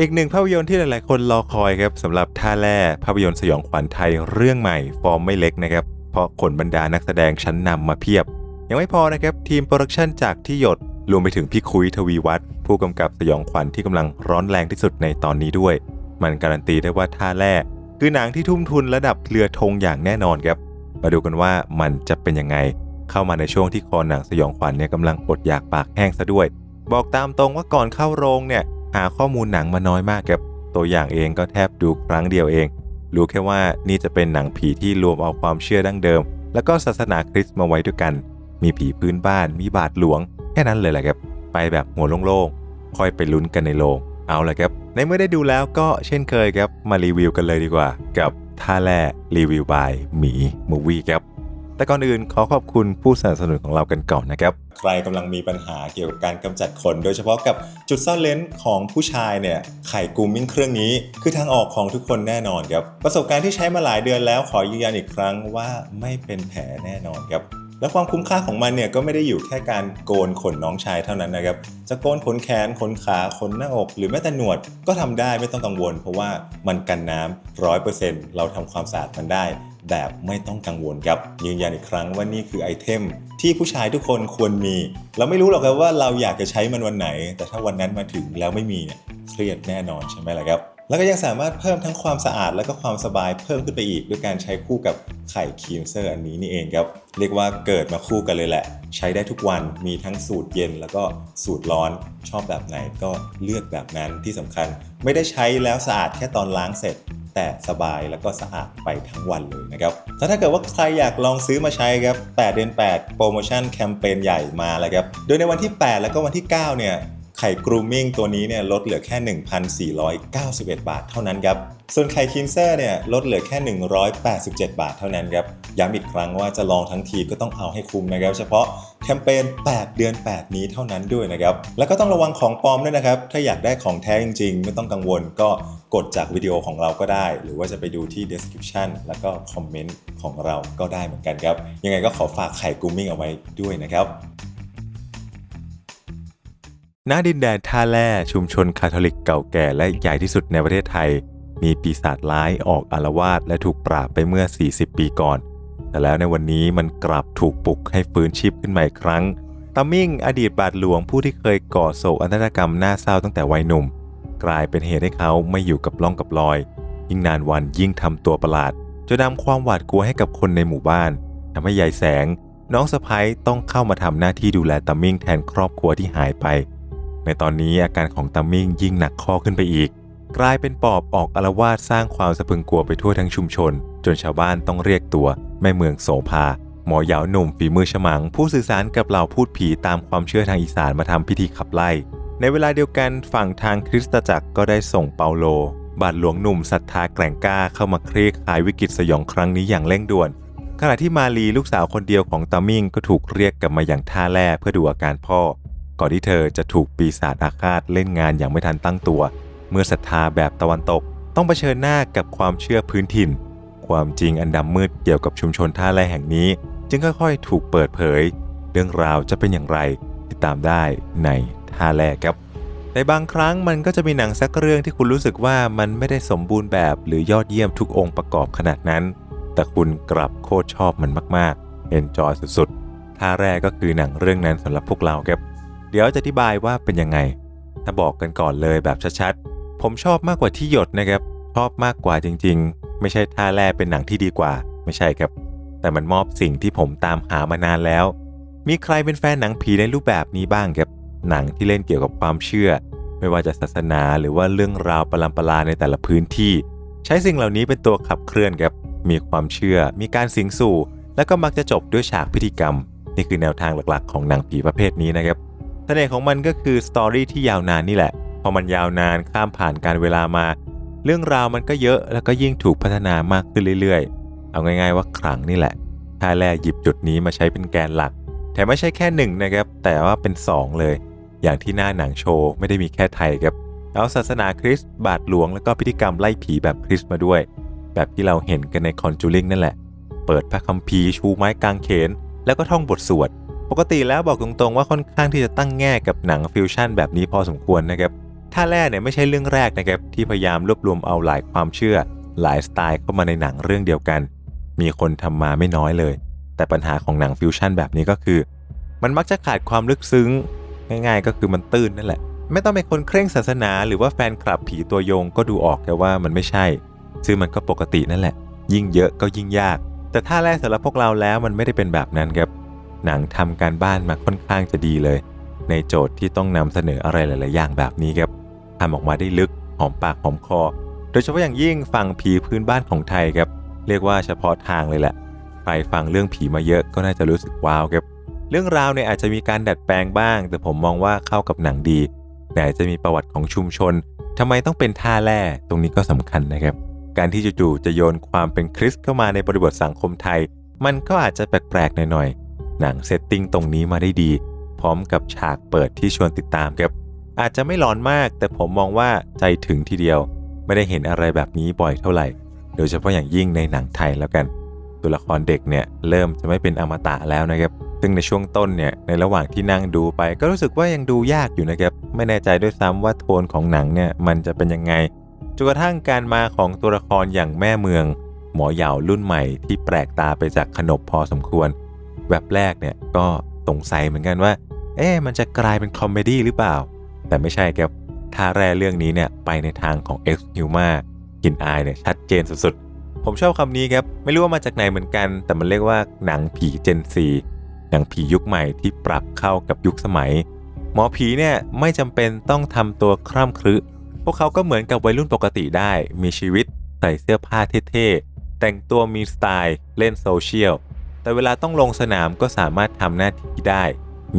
อีกหนึ่งภาพยนตร์ที่หลาย ๆ คนรอคอยครับสำหรับท่าแร่ภาพยนตร์สยองขวัญไทยเรื่องใหม่ ฟอร์มไม่เล็กนะครับ เพราะขนบรรดานักแสดงชั้นนำมาเพียบ ยังไม่พอนะครับ ทีมโปรดักชันจากที่หยดรวมไปถึงพี่คุยทวีวัฒน์ผู้กำกับสยองขวัญที่กำลังร้อนแรงที่สุดในตอนนี้ด้วย มันการันตีได้ว่าท่าแร่คือหนังที่ทุ่มทุนระดับเรือธงอย่างแน่นอนครับ มาดูกันว่ามันจะเป็นยังไง เข้ามาในช่วงที่คอหนังสยองขวัญเนี่ยกำลังอดอยากปากแห้งซะด้วย บอกตามตรงว่าก่อนเข้าโรงเนี่ย หาข้อมูลหนังมาน้อยมากครับตัวอย่างเองก็แทบดูครั้งเดียวเอง รู้แค่ว่านี่จะเป็นหนังผีที่รวมเอาความเชื่อดั้งเดิม แล้วก็ศาสนาคริสต์มาไว้ด้วยกัน มีผีพื้นบ้าน มีบาทหลวง แค่นั้นเลยแหละครับ ไปแบบหัวโล่งๆ ค่อยไปลุ้นกันในโรงเอาละครับ ในเมื่อได้ดูแล้วก็เช่นเคยครับ มารีวิวกันเลยดีกว่า กับท่าแร่รีวิวบายหมีมูวี่ครับ แต่ก่อนอื่นขอขอบคุณผู้สนับสนุนของเรากันก่อนนะครับ ใครกำลังมีปัญหาเกี่ยวกับการกำจัดขน โดยเฉพาะกับจุดซ่อนเลนส์ของผู้ชายเนี่ยไข่กูมิ่งเครื่องนี้ คือทางออกของทุกคนแน่นอนครับ ประสบการณ์ที่ใช้มาหลายเดือนแล้วขอยืนยันอีกครั้งว่าไม่เป็นแผลแน่นอนครับและความคุ้มค่าของมันเนี่ยก็ไม่ได้อยู่แค่การโกนขนน้องชายเท่านั้นนะครับจะโกนขนแขนขนขาขนหน้าอก หรือแม้แต่หนวดก็ทำได้ไม่ต้องกังวล เพราะว่ามันกันน้ำร้อยเปอร์เซ็นต์เราทำความสะอาดมันได้ แบบไม่ต้องกังวลครับยืนยันอีกครั้งว่านี่คือไอเทมที่ผู้ชายทุกคนควรมี เราไม่รู้หรอกครับว่าเราอยากจะใช้มันวันไหน แต่ถ้าวันนั้นมาถึงแล้วไม่มีเนี่ยเครียดแน่นอนใช่ไหมล่ะครับแล้วก็ยังสามารถเพิ่มทั้งความสะอาดและก็ความสบายเพิ่มขึ้นไปอีก ด้วยการใช้คู่กับไข่ครีมเซอร์อันนี้นี่เองครับ เรียกว่าเกิดมาคู่กันเลยแหละ ใช้ได้ทุกวันมีทั้งสูตรเย็นแล้วก็สูตรร้อนชอบแบบไหนก็เลือกแบบนั้นที่สำคัญ ไม่ได้ใช้แล้วสะอาดแค่ตอนล้างเสร็จ แต่สบายแล้วก็สะอาดไปทั้งวันเลยนะครับแล้วถ้าเกิดว่าใครอยากลองซื้อมาใช้ครับ8เดือน8 โปรโมชั่นแคมเปญใหญ่มาแล้วครับ โดยในวันที่ 8 แล้วก็วันที่ 9 เนี่ยไข่กรูมมิ่งตัวนี้เนี่ยลดเหลือแค่ 1,491 บาทเท่านั้นครับ ส่วนไข่คินเซอร์เนี่ยลดเหลือแค่ 187 บาทเท่านั้นครับ ย้ำอีกครั้งว่าจะลองทั้งทีก็ต้องเอาให้คุ้มนะครับ เฉพาะ แคมเปญ 8 เดือน 8 นี้เท่านั้นด้วยนะครับ แล้วก็ต้องระวังของปลอมด้วยนะครับ ถ้าอยากได้ของแท้จริง ๆ ไม่ต้องกังวลก็กดจากวิดีโอของเราก็ได้ หรือว่าจะไปดูที่ description แล้วก็คอมเมนต์ของเราก็ได้เหมือนกันครับ ยังไงก็ขอฝากไข่กูมิ่งเอาไว้ด้วยนะครับณดินแดนท่าแร่ชุมชนคาทอลิกเก่าแก่และใหญ่ที่สุดในประเทศไทย มีปีศาจร้ายออกอารวาสและถูกปราบไปเมื่อ 40 ปีก่อน แต่แล้วในวันนี้มันกลับถูกปลุกให้ฟื้นชีพขึ้นมาอีกครั้งตามิ่งอดีตบาทหลวงผู้ที่เคยก่อโศกอนาฏกรรมน่าเศร้าตั้งแต่วัยหนุ่ม กลายเป็นเหตุให้เขาไม่อยู่กับล่องกับลอย ยิ่งนานวันยิ่งทำตัวประหลาดจนนำความหวาดกลัวให้กับคนในหมู่บ้านทำให้ยายแสง น้องสะพ้ยต้องเข้ามาทำหน้าที่ดูแลตามิ่งแทนครอบครัวที่หายไป ในตอนนี้อาการของตามิ่งยิ่งหนักข้อขึ้นไปอีก กลายเป็นปอบออกอารวาสสร้างความสะพึงกลัวไปทั่วทั้งชุมชน จนชาวบ้านต้องเรียกตัว แม่เมืองโสภา หมอยาวหนุ่มฝีมือฉมัง ผู้สื่อสารกับเหล่าพูดผีตามความเชื่อทางอีสานมาทำพิธีขับไล่ ในเวลาเดียวกันฝั่งทางคริสตจักรก็ได้ส่งเปาโล บาทหลวงหนุ่มศรัทธาแกร่งกล้าเข้ามาคลี่คลายวิกฤตสยองครั้งนี้อย่างเร่งด่วน ขณะที่มาลีลูกสาวคนเดียวของตามิ่งก็ถูกเรียกกลับมาอย่างท่าแร่เพื่อดูอาการพ่อ ก่อนที่เธอจะถูกปีศาจอาฆาตเล่นงานอย่างไม่ทันตั้งตัว มื่อศรัทธาแบบตะวันตกต้องเผชิญหน้ากับความเชื่อพื้นถิ่น ความจริงอันดำมืดเกี่ยวกับชุมชนท่าแรแห่งนี้ จึงค่อยๆ ถูกเปิดเผย เรื่องราวจะเป็นอย่างไร ติดตามได้ในท่าแรครับ ในบางครั้งมันก็จะมีหนังสักเรื่องที่คุณรู้สึกว่ามันไม่ได้สมบูรณ์แบบหรือยอดเยี่ยมทุกองค์ประกอบขนาดนั้น แต่คุณกลับโคตรชอบมันมากๆเอนจอยสุดๆท่าแรกก็คือหนังเรื่องนั้นสำหรับพวกเราครับ เดี๋ยวจะอธิบายว่าเป็นยังไง ถ้าบอกกันก่อนเลยแบบชัดๆ ผมชอบมากกว่าที่หยดนะครับ ชอบมากกว่าจริง ๆ ไม่ใช่ท่าแรกเป็นหนังที่ดีกว่า ไม่ใช่ครับ แต่มันมอบสิ่งที่ผมตามหามานานแล้ว มีใครเป็นแฟนหนังผีในรูปแบบนี้บ้างครับ หนังที่เล่นเกี่ยวกับความเชื่อ ไม่ว่าจะศาสนาหรือว่าเรื่องราวประลัมประลาในแต่ละพื้นที่ ใช้สิ่งเหล่านี้เป็นตัวขับเคลื่อนครับ มีความเชื่อ มีการสิงสู่ แล้วก็มักจะจบด้วยฉากพิธีกรรม นี่คือแนวทางหลักๆ ของหนังผีประเภทนี้นะครับเสน่ห์ของมันก็คือสตอรี่ที่ยาวนานนี่แหละ อมันยาวนานข้ามผ่านการเวลามา เรื่องราวมันก็เยอะแล้วก็ยิ่งถูกพัฒนามากขึ้นเรื่อยๆ เอาง่ายๆว่าครั้งนี่แหละท่าแรกหยิบจุดนี้มาใช้เป็นแกนหลัก แถมไม่ใช่แค่หนึ่งนะครับ แต่ว่าเป็น 2 เลย อย่างที่หน้าหนังโชว์ไม่ได้มีแค่ไทยครับเอาศาสนาคริสต์บาทหลวง แล้วก็พิธีกรรมไล่ผีแบบคริสต์มาด้วย แบบที่เราเห็นกันในคอนจูริงนั่นแหละ เปิดพระคัมภีร์ชูไม้กางเขน แล้วก็ท่องบทสวดปกติแล้วบอกตรงๆว่าค่อนข้างที่จะตั้งแง่กับหนังฟิวชั่นแบบนี้พอสมควรนะครับ ท่าแร่เนี่ยไม่ใช่เรื่องแรกนะครับที่พยายามรวบรวมเอาหลายความเชื่อ หลายสไตล์เข้ามาในหนังเรื่องเดียวกัน มีคนทำมาไม่น้อยเลย แต่ปัญหาของหนังฟิวชั่นแบบนี้ก็คือ มันมักจะขาดความลึกซึ้ง ง่าย ๆ ก็คือมันตื้นนั่นแหละ ไม่ต้องเป็นคนเคร่งศาสนาหรือว่าแฟนคลับผีตัวยงก็ดูออกแต่ว่ามันไม่ใช่ ซึ่งมันก็ปกตินั่นแหละ ยิ่งเยอะก็ยิ่งยาก แต่ถ้าแรกสำหรับพวกเราแล้วมันไม่ได้เป็นแบบนั้นครับหนังทำการบ้านมาค่อนข้างจะดีเลย ในโจทย์ที่ต้องนำเสนออะไรหลาย ๆ อย่างแบบนี้ครับ ทำออกมาได้ลึกหอมปากหอมคอ โดยเฉพาะอย่างยิ่งฝั่งผีพื้นบ้านของไทยครับ เรียกว่าเฉพาะทางเลยแหละ ใครฟังเรื่องผีมาเยอะก็น่าจะรู้สึกว้าวครับ เรื่องราวเนี่ยอาจจะมีการดัดแปลงบ้าง แต่ผมมองว่าเข้ากับหนังดีแต่จะมีประวัติของชุมชนทำไมต้องเป็นท่าแร่ตรงนี้ก็สำคัญนะครับ การที่จู่ๆจะโยนความเป็นคริสต์เข้ามาในบริบทสังคมไทย มันก็อาจจะแปลกๆหน่อยๆหนังเซตติ้งตรงนี้มาได้ดี พร้อมกับฉากเปิดที่ชวนติดตามครับ อาจจะไม่หลอนมาก แต่ผมมองว่าใจถึงทีเดียว ไม่ได้เห็นอะไรแบบนี้บ่อยเท่าไหร่ โดยเฉพาะอย่างยิ่งในหนังไทยแล้วกัน ตัวละครเด็กเนี่ยเริ่มจะไม่เป็นอมตะแล้วนะครับ ซึ่งในช่วงต้นเนี่ยในระหว่างที่นั่งดูไป ก็รู้สึกว่ายังดูยากอยู่นะครับ ไม่แน่ใจด้วยซ้ำว่าโทนของหนังเนี่ยมันจะเป็นยังไงจนกระทั่งการมาของตัวละครอย่างแม่เมือง หมอเหยารุ่นใหม่ที่แปลกตาไปจากขนบพอสมควร แบบแรกเนี่ยก็สงสัยเหมือนกันว่า เอ๊ะมันจะกลายเป็นคอมเมดี้หรือเปล่า แต่ไม่ใช่ครับท่าแร่เรื่องนี้เนี่ยไปในทางของ X Humor กลินอายเนี่ยชัดเจนสุดๆ ผมชอบคำนี้ครับ ไม่รู้ว่ามาจากไหนเหมือนกัน แต่มันเรียกว่าหนังผีเจนซีหนังผียุคใหม่ที่ปรับเข้ากับยุคสมัย หมอผีเนี่ยไม่จำเป็นต้องทำตัวคร่ำครึพวกเขาก็เหมือนกับวัยรุ่นปกติได้ มีชีวิตใส่เสื้อผ้าเท่ๆ แต่งตัวมีสไตล์ เล่นโซเชียล แต่เวลาต้องลงสนามก็สามารถทำหน้าที่ได้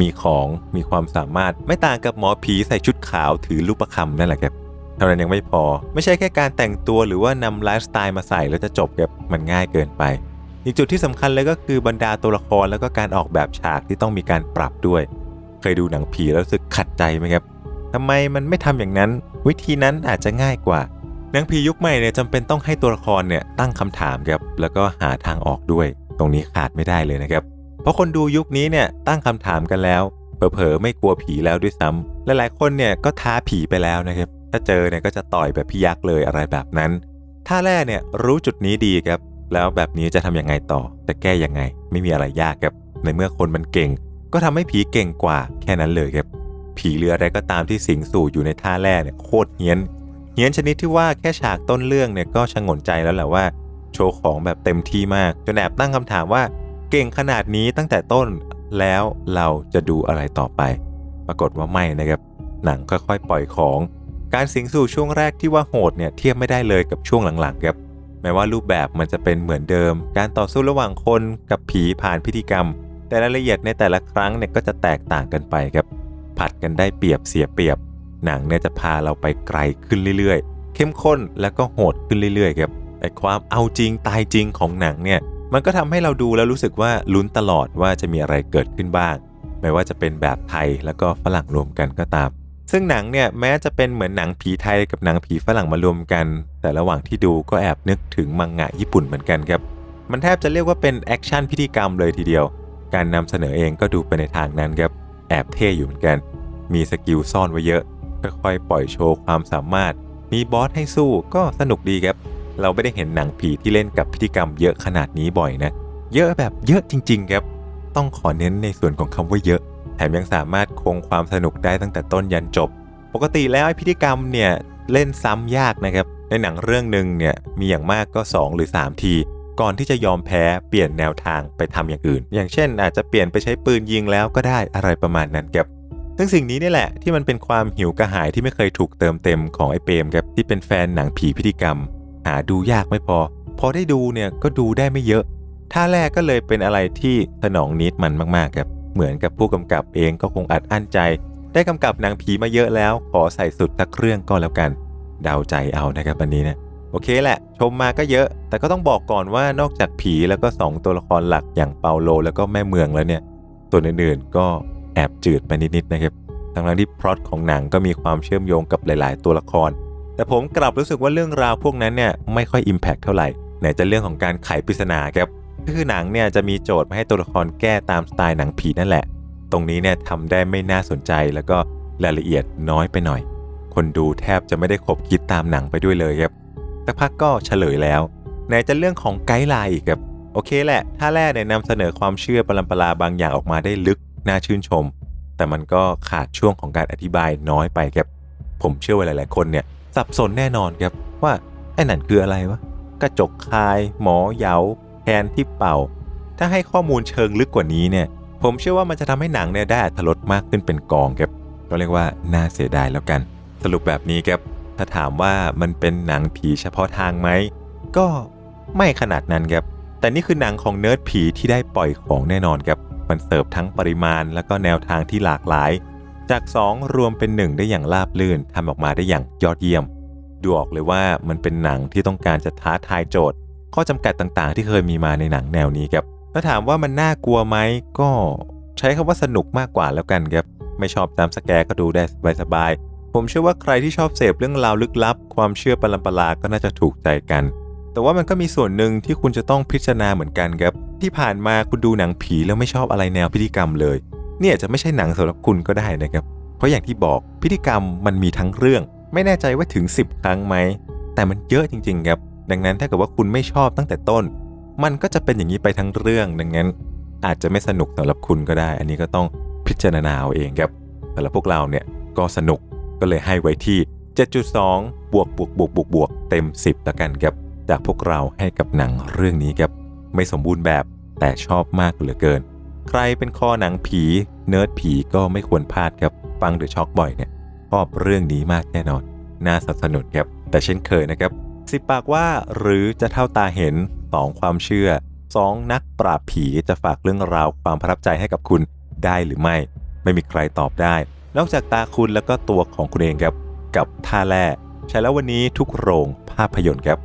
มีของมีความสามารถไม่ต่างกับหมอผีใส่ชุดขาวถือลูกประคำนั่นแหละครับเท่านั้นยังไม่พอ ไม่ใช่แค่การแต่งตัวหรือว่านำไลฟ์สไตล์มาใส่แล้วจะจบครับมันง่ายเกินไป อีกจุดที่สำคัญเลยก็คือบรรดาตัวละครแล้วก็การออกแบบฉากที่ต้องมีการปรับด้วย เคยดูหนังผีแล้วรู้สึกขัดใจไหมครับทำไมมันไม่ทำอย่างนั้น วิธีนั้นอาจจะง่ายกว่าหนังผียุคใหม่เนี่ยจำเป็นต้องให้ตัวละครเนี่ยตั้งคำถามครับแล้วก็หาทางออกด้วย ตรงนี้ขาดไม่ได้เลยนะครับ เพราะคนดูยุคนี้เนี่ยตั้งคำถามกันแล้วเผลอๆไม่กลัวผีแล้วด้วยซ้ำหลายๆคนเนี่ยก็ท้าผีไปแล้วนะครับถ้าเจอเนี่ยก็จะต่อยแบบพี่ยักษ์เลยอะไรแบบนั้นท่าแรกเนี่ยรู้จุดนี้ดีครับ แล้วแบบนี้จะทำยังไงต่อจะแก้ยังไง ไม่มีอะไรยากครับ ในเมื่อคนมันเก่ง ก็ทำให้ผีเก่งกว่าแค่นั้นเลยครับ ผีเรืออะไรก็ตามที่สิงสู่อยู่ในท่าแร่เนี่ยโคตรเฮี้ยนเฮี้ยนชนิดที่ว่าแค่ฉากต้นเรื่องเนี่ยก็ชงนใจแล้วแหละว่า โชว์ของแบบเต็มที่มากจนแอบตั้งคำถามว่า เก่งขนาดนี้ตั้งแต่ต้นแล้วเราจะดูอะไรต่อไป ปรากฏว่าไม่นะครับ หนังค่อยๆ ปล่อยของ การสิงสู่ช่วงแรกที่ว่าโหดเนี่ยเทียบไม่ได้เลยกับช่วงหลังๆครับแม้ว่ารูปแบบมันจะเป็นเหมือนเดิม การต่อสู้ระหว่างคนกับผีผ่านพิธีกรรม แต่รายละเอียดในแต่ละครั้งเนี่ยก็จะแตกต่างกันไปครับ ผัดกันได้เปรียบเสียเปรียบ หนังเนี่ยจะพาเราไปไกลขึ้นเรื่อยๆ เข้มข้นแล้วก็โหดขึ้นเรื่อยๆครับไอความเอาจริงตายจริงของหนังเนี่ย มันก็ทำให้เราดูแล้วรู้สึกว่าลุ้นตลอดว่าจะมีอะไรเกิดขึ้นบ้าง ไม่ว่าจะเป็นแบบไทยแล้วก็ฝรั่งรวมกันก็ตาม ซึ่งหนังเนี่ยแม้จะเป็นเหมือนหนังผีไทยกับหนังผีฝรั่งมารวมกัน แต่ระหว่างที่ดูก็แอบนึกถึงมังงะญี่ปุ่นเหมือนกันครับ มันแทบจะเรียกว่าเป็นแอคชั่นพิธีกรรมเลยทีเดียว การนำเสนอเองก็ดูไปในทางนั้นครับ แอบเท่อยู่เหมือนกัน มีสกิลซ่อนไว้เยอะ ค่อยๆปล่อยโชว์ความสามารถ มีบอสให้สู้ก็สนุกดีครับ เราไม่ได้เห็นหนังผีที่เล่นกับพิธีกรรมเยอะขนาดนี้บ่อยนะ เยอะแบบเยอะจริง ๆ ครับ ต้องขอเน้นในส่วนของคำว่าเยอะ แถมยังสามารถคงความสนุกได้ตั้งแต่ต้นยันจบ ปกติแล้วไอพิธีกรรมเนี่ยเล่นซ้ำยากนะครับ ในหนังเรื่องหนึ่งเนี่ยมีอย่างมากก็ 2 หรือ 3 ที ก่อนที่จะยอมแพ้เปลี่ยนแนวทางไปทำอย่างอื่น อย่างเช่น อาจจะเปลี่ยนไปใช้ปืนยิงแล้วก็ได้อะไรประมาณนั้นครับซึ่งสิ่งนี้นี่แหละที่มันเป็นความหิวกระหายที่ไม่เคยถูกเติมเต็มของไอ้เปมครับที่เป็นแฟนหนังผีพิธีกรรม หาดูยากไม่พอ พอได้ดูเนี่ยก็ดูได้ไม่เยอะ ท่าแรกก็เลยเป็นอะไรที่สนองนิดมันมากๆครับเหมือนกับผู้กำกับเองก็คงอัดอั้นใจ ได้กำกับหนังผีมาเยอะแล้ว ขอใส่สุดสักเรื่องก็แล้วกันเดาใจเอานะครับอันนี้นะโอเคแหละ ชมมาก็เยอะ แต่ก็ต้องบอกก่อนว่านอกจากผีแล้วก็ 2 ตัวละครหลักอย่างเปาโลแล้วก็แม่เมืองแล้วเนี่ยตัวอื่นๆก็แอบจืดไปนิดๆนะครับทั้งที่พล็อตของหนังก็มีความเชื่อมโยงกับหลาย ๆ ตัวละคร แต่ผมกลับรู้สึกว่าเรื่องราวพวกนั้นเนี่ยไม่ค่อยอิมแพกเท่าไหร่ไหนจะเรื่องของการไขปริศนาครับคือหนังเนี่ยจะมีโจทย์มาให้ตัวละครแก้ตามสไตล์หนังผีนั่นแหละ ตรงนี้เนี่ยทำได้ไม่น่าสนใจแล้วก็รายละเอียดน้อยไปหน่อยคคนดูแทบจะไม่ได้ขบคิดตามหนังไปด้วยเลยครับแต่พักก็เฉลยแล้วไหนจะเรื่องของไกด์ไลน์อีกครับโอเคแหละท่าแรกเนี่ยนำเสนอความเชื่อปรัมปราบางอย่างออกมาได้ลึกน่าชื่นชม แต่มันก็ขาดช่วงของการอธิบายน้อยไปครับผมเชื่อว่าหลาย ๆ คนเนี่ย สับสนแน่นอนครับว่าไอ้นั่นคืออะไรวะกระจกคาย หมอเหยาแคนที่เป่า ถ้าให้ข้อมูลเชิงลึกกว่านี้เนี่ย ผมเชื่อว่ามันจะทำให้หนังเนี่ยได้อรรถรสมากขึ้นเป็นกองครับก็เรียกว่าน่าเสียดายแล้วกัน สรุปแบบนี้ครับถ้าถามว่ามันเป็นหนังผีเฉพาะทางไหมก็ไม่ขนาดนั้นครับแต่นี่คือหนังของเนิร์ดผีที่ได้ปล่อยของแน่นอนครับมันเสิร์ฟทั้งปริมาณแล้วก็แนวทางที่หลากหลาย จาก 2 รวมเป็น 1 ได้อย่างราบลื่นทำออกมาได้อย่างยอดเยี่ยม ดูออกเลยว่ามันเป็นหนังที่ต้องการจะท้าทายโจทย์ ข้อจำกัดต่างๆ ที่เคยมีมาในหนังแนวนี้ครับถ้าถามว่ามันน่ากลัวไหมก็ใช้คำว่าสนุกมากกว่าแล้วกันครับ ไม่ชอบตามสแกก็ดูได้สบายๆผมเชื่อว่าใครที่ชอบเสพเรื่องราวลึกลับ ความเชื่อปรัมปราก็น่าจะถูกใจกัน แต่ว่ามันก็มีส่วนหนึ่งที่คุณจะต้องพิจารณาเหมือนกันครับที่ผ่านมาคุณดูหนังผีแล้วไม่ชอบอะไรแนวพิธีกรรมเลย เนี่ยจะไม่ใช่หนังสำหรับคุณก็ได้นะครับ เพราะอย่างที่บอกพิธีกรรมมันมีทั้งเรื่อง ไม่แน่ใจว่าถึง 10 ครั้งไหม แต่มันเยอะจริงๆครับ ดังนั้นถ้าเกิดว่าคุณไม่ชอบตั้งแต่ต้น มันก็จะเป็นอย่างนี้ไปทั้งเรื่อง ดังนั้น อาจจะไม่สนุกสำหรับคุณก็ได้ อันนี้ก็ต้องพิจารณาเอาเองครับแต่ละพวกเราเนี่ยก็สนุกก็เลยให้ไว้ที่ 7.2 บวกบวกบวกบวกบวกเต็ม 10ละกันครับ จากพวกเราให้กับหนังเรื่องนี้ครับ ไม่สมบูรณ์แบบแต่ชอบมากเหลือเกิน ใครเป็นคอหนังผีเนิร์ดผีก็ไม่ควรพลาดครับฟังเดอะช็อกบ่อยเนี่ยชอบเรื่องนี้มากแน่นอน น่าสนับสนุนครับ แต่เช่นเคยนะครับ สิบปากว่าหรือจะเท่าตาเห็นสองความเชื่อสองนักปราบผีจะฝากเรื่องราวความประทับใจให้กับคุณได้หรือไม่ ไม่มีใครตอบได้ นอกจากตาคุณแล้วก็ตัวของคุณเองครับ กับท่าแร่ใช้แล้ววันนี้ทุกโรงภาพยนตร์ครับ